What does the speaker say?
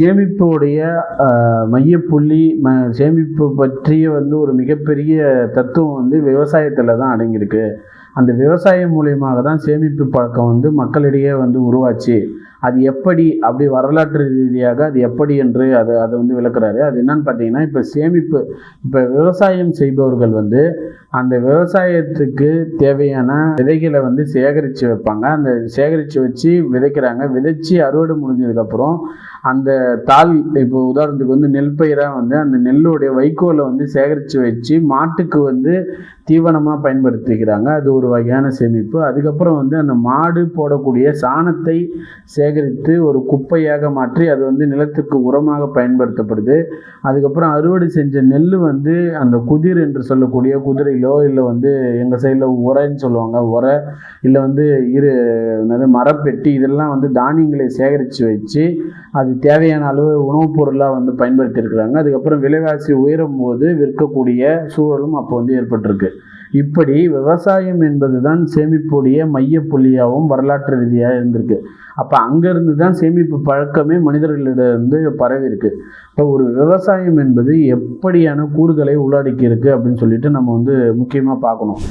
சேமிப்புடைய மையப்புள்ளி ம சேமிப்பு பற்றிய வந்து ஒரு மிகப்பெரிய தத்துவம் வந்து விவசாயத்தில் தான் அடங்கியிருக்கு. அந்த விவசாயம் மூலியமாக தான் சேமிப்பு பழக்கம் வந்து மக்களிடையே வந்து உருவாச்சு. அது எப்படி அப்படி வரலாற்று ரீதியாக அது எப்படி என்று அதை அதை வந்து விளக்குறாரு. அது என்னன்னு பார்த்தீங்கன்னா இப்போ சேமிப்பு இப்போ விவசாயம் செய்பவர்கள் வந்து அந்த விவசாயத்துக்கு தேவையான விதைகளை வந்து சேகரித்து வைப்பாங்க. அந்த சேகரித்து வச்சு விதைக்கிறாங்க. விதைச்சி அறுவடை முடிஞ்சதுக்கப்புறம் அந்த தாள் இப்போ உதாரணத்துக்கு வந்து நெல் பயிராக வந்து அந்த நெல்லுடைய வைக்கோலை வந்து சேகரித்து வச்சு மாட்டுக்கு வந்து தீவனமாக பயன்படுத்திக்கிறாங்க. அது ஒரு வகையான சேமிப்பு. அதுக்கப்புறம் வந்து அந்த மாடு போடக்கூடிய சாணத்தை சேகரித்து ஒரு குப்பையாக மாற்றி அது வந்து நிலத்துக்கு உரமாக பயன்படுத்தப்படுது. அதுக்கப்புறம் அறுவடை செஞ்ச நெல் வந்து அந்த குதிர் என்று சொல்லக்கூடிய குதிரையிலோ இல்லை வந்து எங்கள் சைடில் உரைன்னு சொல்லுவாங்க உரை இல்லை வந்து இரு என்னது மரப்பெட்டி இதெல்லாம் வந்து தானியங்களை சேகரித்து வச்சு அது தேவையான அளவு உணவுப் பொருளாக வந்து பயன்படுத்தியிருக்கிறாங்க. அதுக்கப்புறம் விலைவாசி உயரும் போது விற்கக்கூடிய சூழலும் அப்போ வந்து ஏற்பட்டிருக்கு. இப்படி விவசாயம் என்பது தான் சேமிப்புடைய மையப்புள்ளியாகவும் வரலாற்று ரீதியாக இருந்திருக்கு. அப்போ அங்கேருந்து தான் சேமிப்பு பழக்கமே மனிதர்களிடம் பரவி இருக்கு இப்போ ஒரு விவசாயம் என்பது எப்படியான கூறுகளை உள்ளடக்கி இருக்கு அப்படின்னு சொல்லிட்டு நம்ம வந்து முக்கியமாக பார்க்கணும்.